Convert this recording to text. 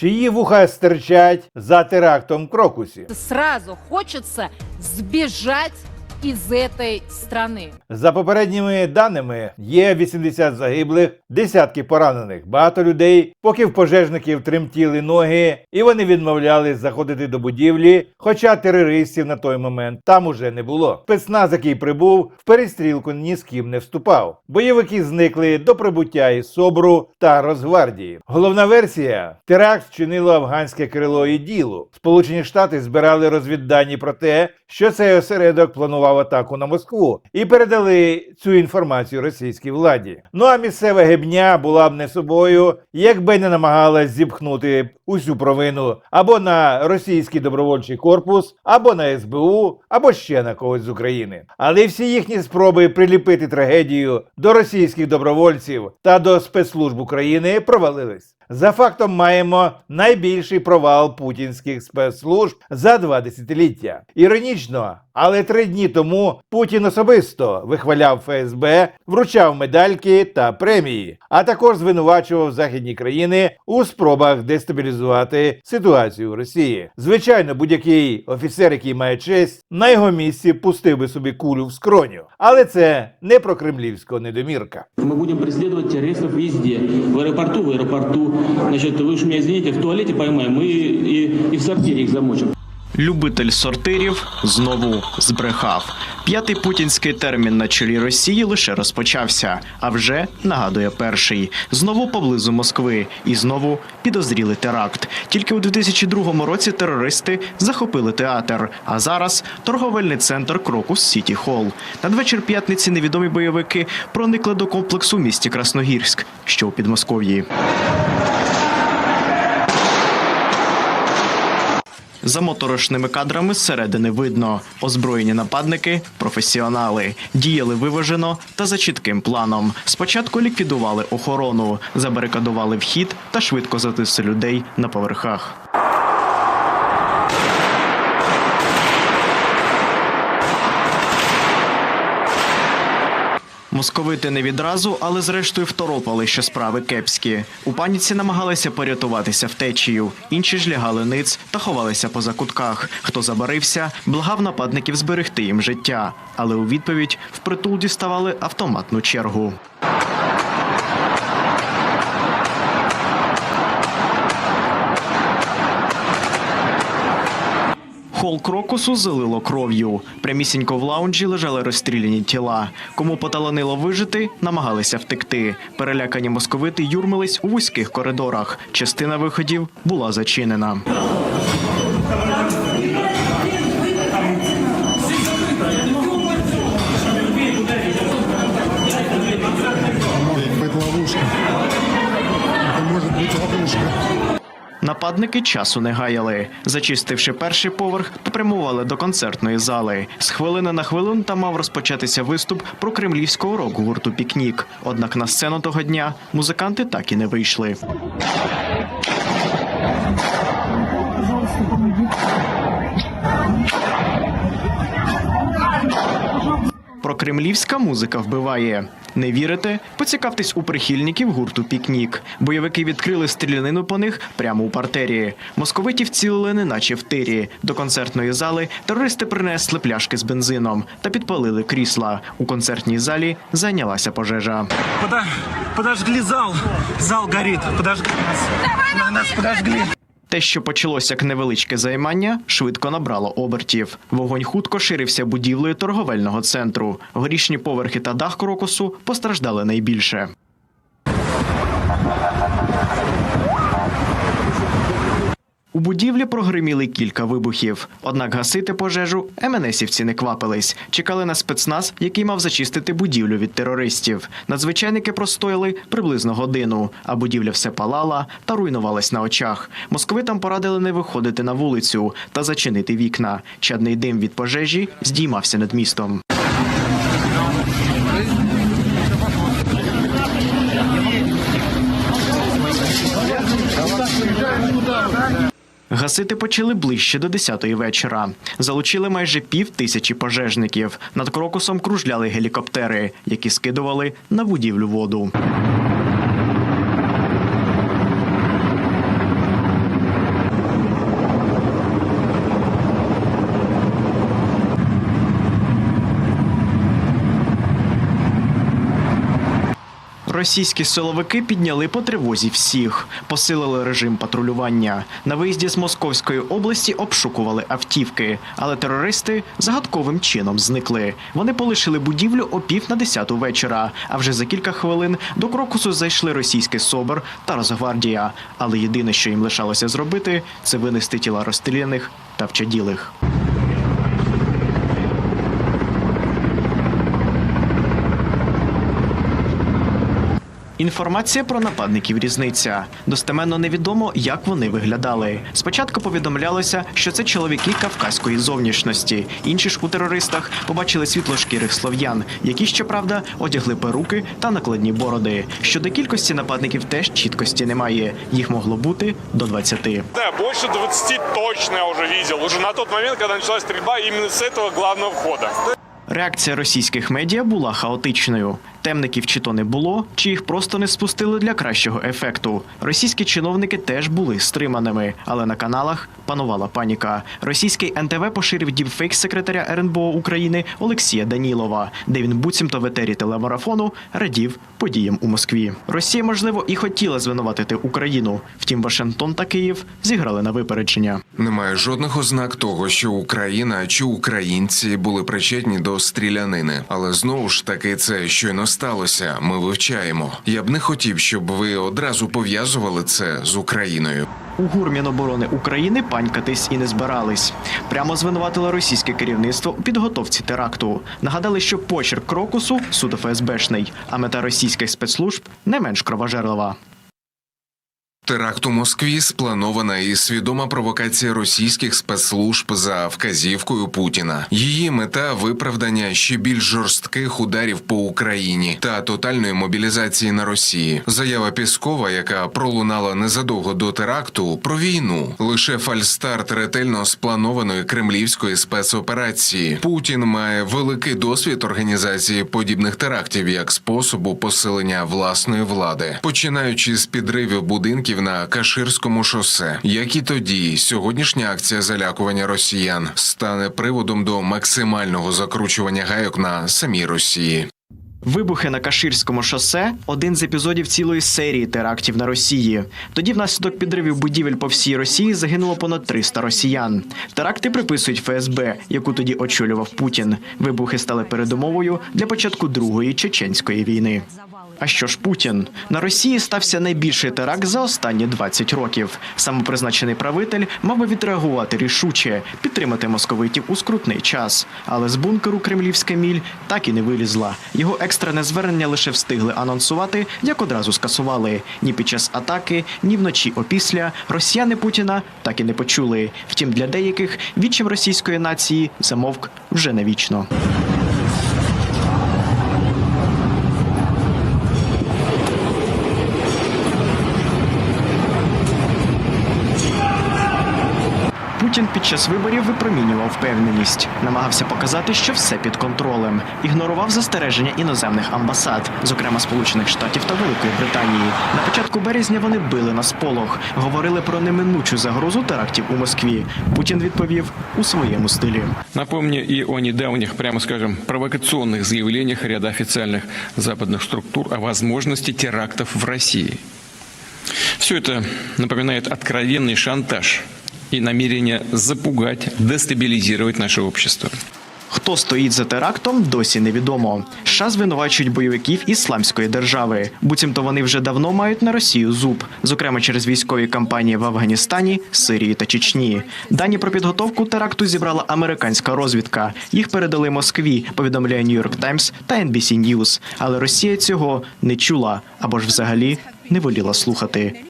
чиї вуха стирчать за терактом Крокусі. Сразу хочеться сбежать из этой страны. За попередніми даними, є 80 загиблих, десятки поранених. Багато людей, поки в пожежників тремтіли ноги, і вони відмовлялись заходити до будівлі, хоча терористів на той момент там уже не було. Спецназ, який прибув, в перестрілку ні з ким не вступав. Бойовики зникли до прибуття із Собру та Росгвардії. Головна версія: теракт вчинило афганське крило і діло. Сполучені Штати збирали розвіддані про те, що цей осередок планував атаку на Москву, і передали цю інформацію російській владі. Ну а місцева гебня була б не собою, якби не намагалась зіпхнути усю провину або на російський добровольчий корпус, або на СБУ, або ще на когось з України. Але всі їхні спроби приліпити трагедію до російських добровольців та до спецслужб України провалились За фактом маємо найбільший провал путінських спецслужб за два десятиліття. Іронічно, але три дні тому Путін особисто вихваляв ФСБ, вручав медальки та премії, а також звинувачував західні країни у спробах дестабілізувати ситуацію в Росії. Звичайно, будь-який офіцер, який має честь, на його місці пустив би собі кулю в скроню, але це не про кремлівського недомірка. Мы будем преследовать террористов везде. В аэропорту, в аэропорту. Значит, вы уж меня извините, в туалете поймаем и, и, и в сортире их замочим. Любитель сортирів знову збрехав. П'ятий путінський термін на чолі Росії лише розпочався, а вже нагадує перший. Знову поблизу Москви і знову підозрілий теракт. Тільки у 2002 році терористи захопили театр. А зараз торговельний центр Крокус Сіті Холл. Надвечір п'ятниці невідомі бойовики проникли до комплексу в місті Красногірськ, що у Підмосков'ї. За моторошними кадрами зсередини видно. Озброєні нападники професіонали. Діяли виважено та за чітким планом. Спочатку ліквідували охорону, забарикадували вхід та швидко затисли людей на поверхах. Московити не відразу, але зрештою второпали, що справи кепські. У паніці намагалися порятуватися втечею. Інші ж лягали ниць та ховалися по закутках. Хто забарився, благав нападників зберегти їм життя. Але у відповідь впритул діставали автоматну чергу. Хол крокусу залило кров'ю. Прямісінько в лаунджі лежали розстріляні тіла. Кому поталанило вижити, намагалися втекти. Перелякані московити юрмились у вузьких коридорах. Частина виходів була зачинена. Нападники часу не гаяли. Зачистивши перший поверх, попрямували до концертної зали. З хвилини на хвилину там мав розпочатися виступ про кремлівського рок-гурту Пікнік. Однак на сцену того дня музиканти так і не вийшли. Прокремлівська музика вбиває. Не вірите? Поцікавтесь у прихильників гурту Пікнік. Бойовики відкрили стрілянину по них прямо у партері. Московиті вцілили, неначе в тирі. До концертної зали терористи принесли пляшки з бензином та підпалили крісла. У концертній залі зайнялася пожежа. Подо- Подожгли зал. Зал горит. Подожгли нас. Нас подожгли. Те, що почалося як невеличке займання, швидко набрало обертів. Вогонь хутко ширився будівлею торговельного центру. Горішні поверхи та дах крокусу постраждали найбільше. У будівлі прогриміли кілька вибухів. Однак гасити пожежу МНСівці не квапились. Чекали на спецназ, який мав зачистити будівлю від терористів. Надзвичайники простояли приблизно годину, а будівля все палала та руйнувалась на очах. Московитам порадили не виходити на вулицю та зачинити вікна. Чадний дим від пожежі здіймався над містом. Гасити почали ближче до 10-ї вечора. Залучили майже пів тисячі пожежників. Над крокусом кружляли гелікоптери, які скидували на будівлю воду. Російські силовики підняли по тривозі всіх, посилили режим патрулювання. На виїзді з Московської області обшукували автівки, але терористи загадковим чином зникли. Вони полишили будівлю о пів на десяту вечора. А вже за кілька хвилин до Крокусу зайшли російський СОБР та Росгвардія. Але єдине, що їм лишалося зробити, це винести тіла розстріляних та вчаділих. Інформація про нападників різниця. Достеменно невідомо, як вони виглядали. Спочатку повідомлялося, що це чоловіки кавказької зовнішності. Інші ж у терористах побачили світлошкірих слов'ян, які, щоправда, одягли перуки та накладні бороди. Щодо кількості нападників теж чіткості немає. Їх могло бути до 20. Да, больше 20 точно я уже видел. Уже на тот момент, когда началась стрельба, именно с этого главного входа. Реакція російських медіа була хаотичною. Темників чи то не було, чи їх просто не спустили для кращого ефекту. Російські чиновники теж були стриманими, але на каналах панувала паніка. Російський НТВ поширив діпфейк секретаря РНБО України Олексія Данілова, де він буцімто в етері телемарафону радів подіям у Москві. Росія, можливо, і хотіла звинуватити Україну. Втім, Вашингтон та Київ зіграли на випередження. Немає жодних ознак того, що Україна чи українці були причетні до стрілянини. Але знову ж таки, це щойно сталося. Ми вивчаємо. Я б не хотів, щоб ви одразу пов'язували це з Україною. У ГУР Міноборони України панькатись і не збирались. Прямо звинуватили російське керівництво у підготовці теракту. Нагадали, що почерк крокусу суд ФСБшний, а мета російських спецслужб не менш кровожерлива. Теракт у Москві спланована і свідома провокація російських спецслужб за вказівкою Путіна. Її мета виправдання ще більш жорстких ударів по Україні та тотальної мобілізації на Росії. Заява Піскова, яка пролунала незадовго до теракту, про війну лише фальстарт ретельно спланованої кремлівської спецоперації. Путін має великий досвід організації подібних терактів як способу посилення власної влади, починаючи з підривів будинків на Каширському шосе. Як і тоді, сьогоднішня акція залякування росіян стане приводом до максимального закручування гайок на самій Росії. Вибухи на Каширському шосе один з епізодів цілої серії терактів на Росії. Тоді, внаслідок підривів будівель по всій Росії, загинуло понад 300 росіян. Теракти приписують ФСБ, яку тоді очолював Путін. Вибухи стали передумовою для початку другої чеченської війни. А що ж Путін? На Росії стався найбільший теракт за останні 20 років. Самопризначений правитель мав би відреагувати рішуче, підтримати московитів у скрутний час. Але з бункеру кремлівська міль так і не вилізла. Його екстрене звернення лише встигли анонсувати, як одразу скасували. Ні під час атаки, ні вночі опісля росіяни Путіна так і не почули. Втім, для деяких відчим російської нації замовк вже навічно. Путін під час виборів випромінював впевненість, намагався показати, що все під контролем, ігнорував застереження іноземних амбасад, зокрема Сполучених Штатів та Великої Британії. На початку березня вони били на сполох, говорили про неминучу загрозу терактів у Москві. Путін відповів у своєму стилі. Напомню и о недавних, прямо скажем, провокационных заявлениях ряда официальных западных структур о возможности терактов в России. Все это напоминает откровенный шантаж и намерение запугать, дестабилизировать наше общество. Хто стоїть за терактом, досі невідомо. США звинувачують бойовиків ісламської держави. Буцімто вони вже давно мають на Росію зуб, зокрема через військові кампанії в Афганістані, Сирії та Чечні. Дані про підготовку теракту зібрала американська розвідка. Їх передали Москві, повідомляє York Times та NBC News. Але Росія цього не чула або ж взагалі не воліла слухати.